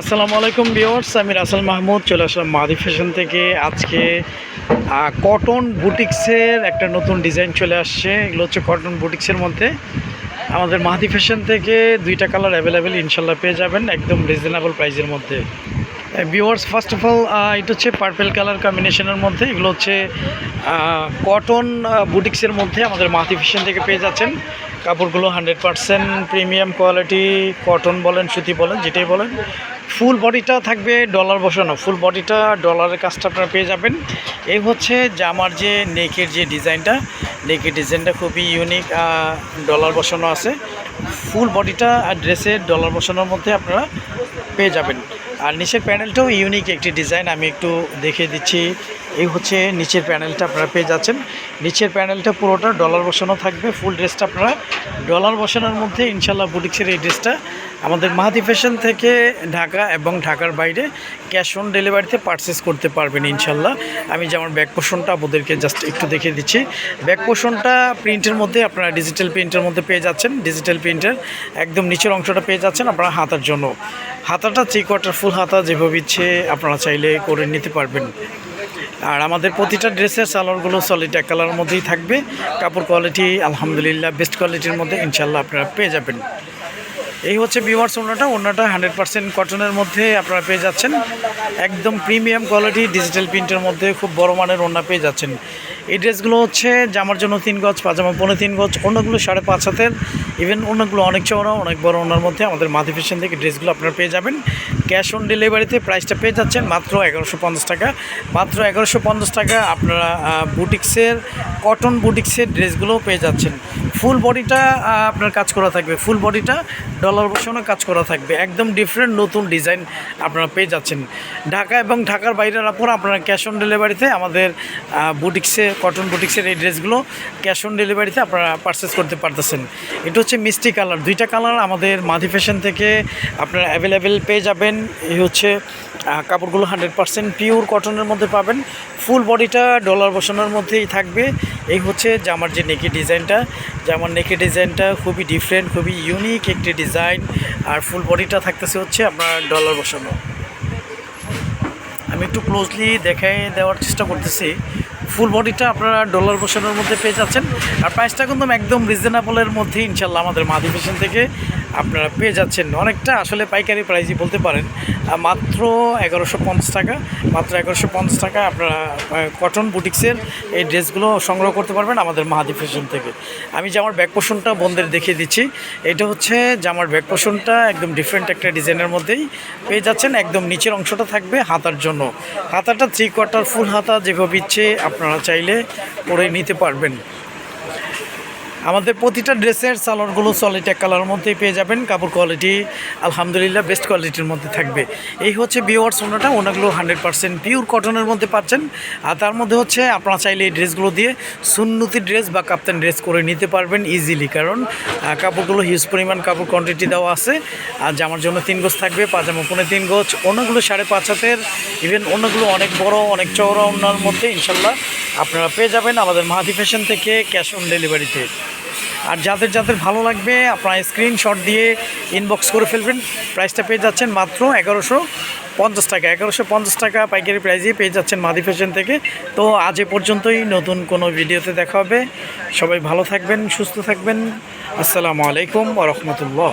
আসসালামু আলাইকুম বিওয়ার্স আমি রাসেল মাহমুদ, চলে আসলাম মাদি ফ্যাশন থেকে। আজকে কটন বুটিক্সের একটা নতুন ডিজাইন চলে আসছে। এগুলো হচ্ছে কটন বুটিক্সের মধ্যে। আমাদের মাহাদি ফ্যাশন থেকে দুইটা কালার অ্যাভেলেবেল ইনশাল্লাহ পেয়ে যাবেন, একদম রিজনেবল প্রাইসের মধ্যে। ভিওয়ার্স ফার্স্ট অফ অল এটা হচ্ছে পার্পেল কালার কম্বিনেশনের মধ্যে। এগুলো হচ্ছে কটন বুটিক্সের মধ্যে আমাদের মাহাদি ফ্যাশন থেকে পেয়ে যাচ্ছেন। কাপড়গুলো hundred percent premium quality cotton বলেন, সুতি বলেন, যেটাই বলেন। ফুল বডিটা থাকবে ডলার বসানো। ফুল বডিটা ডলারের কাজটা আপনারা পেয়ে যাবেন। এই হচ্ছে জামার যে নেকের যে ডিজাইনটা। নেকের ডিজাইনটা খুবই ইউনিক ডলার বসানো আছে। ফুল বডিটা আর ড্রেসের ডলার বসানোর মধ্যে আপনারা পেয়ে যাবেন। আর নিচের প্যানেলটাও ইউনিক একটি ডিজাইন আমি একটু দেখে দিচ্ছি। এই হচ্ছে নিচের প্যানেলটা আপনারা পেয়ে যাচ্ছেন। নিচের প্যানেলটা পুরোটা ডলার বসানো থাকবে ফুল ড্রেসটা আপনারা ডলার বসানোর মধ্যে ইনশাল্লাহ বুটিক্সের এই ড্রেসটা আমাদের মাহাদি ফ্যাশন থেকে ঢাকা এবং ঢাকার বাইরে ক্যাশ অন ডেলিভারিতে পারচেস করতে পারবেন ইনশাল্লাহ আমি যে আমার ব্যাক পোষণটা আপনাদেরকে জাস্ট একটু দেখে দিচ্ছি। ব্যাক পোষণটা প্রিন্টের মধ্যে আপনারা ডিজিটাল প্রিন্টের মধ্যে পেয়ে যাচ্ছেন। ডিজিটাল প্রিন্টের একদম নিচের অংশটা পেয়ে যাচ্ছেন আপনারা হাতার জন্য। হাতাটা থ্রি কোয়ার্টার ফুল হাতা যেভাবে ইচ্ছে আপনারা চাইলে করে নিতে পারবেন। আর আমাদের প্রতিটা ড্রেসের সালোয়ারগুলো সলিড এক কালারের মধ্যেই থাকবে। কাপড় কোয়ালিটি আলহামদুলিল্লাহ বেস্ট কোয়ালিটির মধ্যে ইনশাল্লাহ আপনারা পেয়ে যাবেন। এই হচ্ছে বিওয়ার্স ওনাটা ওনাটা হান্ড্রেড পার্সেন্ট কটনের মধ্যে আপনারা পেয়ে যাচ্ছেন। একদম প্রিমিয়াম কোয়ালিটি ডিজিটাল প্রিন্টের মধ্যে খুব বড় মানের ওনা পেয়ে যাচ্ছেন। এই ড্রেসগুলো হচ্ছে জামার জন্য তিন গজ, পাজামা পনেরো তিন গজ অন্যগুলো সাড়ে পাঁচ হাতের। ইভেন অন্যগুলো অনেক চওড়া, অনেক বড় ওনার মধ্যে আমাদের মাদি ফ্যাশন থেকে ড্রেসগুলো আপনারা পেয়ে যাবেন। ক্যাশ অন ডেলিভারিতে প্রাইসটা পেয়ে যাচ্ছেন মাত্র এগারোশো পঞ্চাশ টাকা। মাত্র এগারোশো পঞ্চাশ টাকা আপনারা বুটিক্সের কটন বুটিক্সের ড্রেসগুলো পেয়ে যাচ্ছেন। ফুল বডিটা আপনার কাজ করা থাকবে। ফুল বডিটা ডলার বসানো কাজ করা থাকবে। একদম ডিফারেন্ট নতুন ডিজাইন আপনারা পেয়ে যাচ্ছেন। ঢাকা এবং ঢাকার বাইরের উপর আপনারা ক্যাশ অন ডেলিভারিতে আমাদের বুটিক্সে কটন বুটিক্সের এই ড্রেসগুলো ক্যাশ অন ডেলিভারিতে আপনারা পারচেস করতে পারতেছেন। এটা হচ্ছে মিষ্টি কালার দুইটা কালার আমাদের মাধি ফ্যাশন থেকে আপনারা অ্যাভেলেবেল পেয়ে যাবেন। এই হচ্ছে কাপড়গুলো হান্ড্রেড পারসেন্ট পিওর কটনের মধ্যে পাবেন। ফুল বডিটা ডলার বসানোর মধ্যেই থাকবে। এই হচ্ছে জামার যে নেকি ডিজাইনটা জামার নেকি ডিজাইনটা খুবই ডিফারেন্ট খুবই ইউনিক একটি ডিজাইন আর ফুল বডিটা থাকতেছে হচ্ছে আপনার ডলার বসানো। আমি একটু ক্লোজলি দেখাই দেওয়ার চেষ্টা করতেছি। ফুল বডিটা আপনারা ডলার বসানোর মধ্যে পেয়ে যাচ্ছেন। আর প্রাইসটা কিন্তু একদম রিজনেবলের মধ্যে ইনশাল্লাহ আমাদের মাদি ফ্যাশন থেকে আপনারা পেয়ে যাচ্ছেন। অনেকটা আসলে পাইকারি প্রাইসই বলতে পারেন। মাত্র এগারোশো পঞ্চাশ টাকা, মাত্র এগারোশো পঞ্চাশ টাকা আপনারা কটন বুটিক্সের এই ড্রেসগুলো সংগ্রহ করতে পারবেন আমাদের মাহাদি ফ্যাশন থেকে। আমি জামার ব্যাক পোষণটা বন্ধের দেখিয়ে দিচ্ছি, এটা হচ্ছে জামার ব্যাক পোষণটা একদম ডিফারেন্ট একটা ডিজাইনের মধ্যেই পেয়ে যাচ্ছেন। একদম নিচের অংশটা থাকবে হাতার জন্য। হাতাটা থ্রি কোয়ার্টার ফুল হাতা যেভাবে ইচ্ছে আপনারা চাইলে পরে নিতে পারবেন। আমাদের প্রতিটা ড্রেসের সালোয়ারগুলো সলিড এক কালারের মধ্যেই পেয়ে যাবেন। কাপড় কোয়ালিটি আলহামদুলিল্লাহ বেস্ট কোয়ালিটির মধ্যে থাকবে। এই হচ্ছে বিওয়ার্স ওনাটা, ওনাগুলো হান্ড্রেড পার্সেন্ট পিওর কটনের মধ্যে পাচ্ছেন। আর তার মধ্যে হচ্ছে আপনারা চাইলে এই ড্রেসগুলো দিয়ে সুন্নতি ড্রেস বা কাপ্তান ড্রেস করে নিতে পারবেন ইজিলি কারণ কাপড়গুলো হিউজ পরিমাণ কাপড় কোয়ান্টিটি দেওয়া আছে। আর জামার জন্য তিন গোছ থাকবে, পাজামা পনে তিন গোছ অন্যগুলো সাড়ে পাঁচ হাতের। ইভেন অন্যগুলো অনেক বড়, অনেক চওড়া অন্যার মধ্যে ইনশাল্লাহ আপনারা পেয়ে যাবেন আমাদের মাহাদি ফ্যাশন থেকে ক্যাশ অন ডেলিভারিতে আর যাদের যাদের ভালো লাগবে, আপনারা স্ক্রিনশট দিয়ে ইনবক্স করে ফেলবেন। প্রাইসটা পেয়ে যাচ্ছেন মাত্র এগারোশো পঞ্চাশ টাকা। এগারোশো পঞ্চাশ টাকা পাইকারি প্রাইজে পেয়ে যাচ্ছেন মাদি ফ্যাশন থেকে। তো আজ এ পর্যন্তই, নতুন কোনো ভিডিওতে দেখা হবে। সবাই ভালো থাকবেন, সুস্থ থাকবেন। আসসালামু আলাইকুম রহমতুল্লাহ।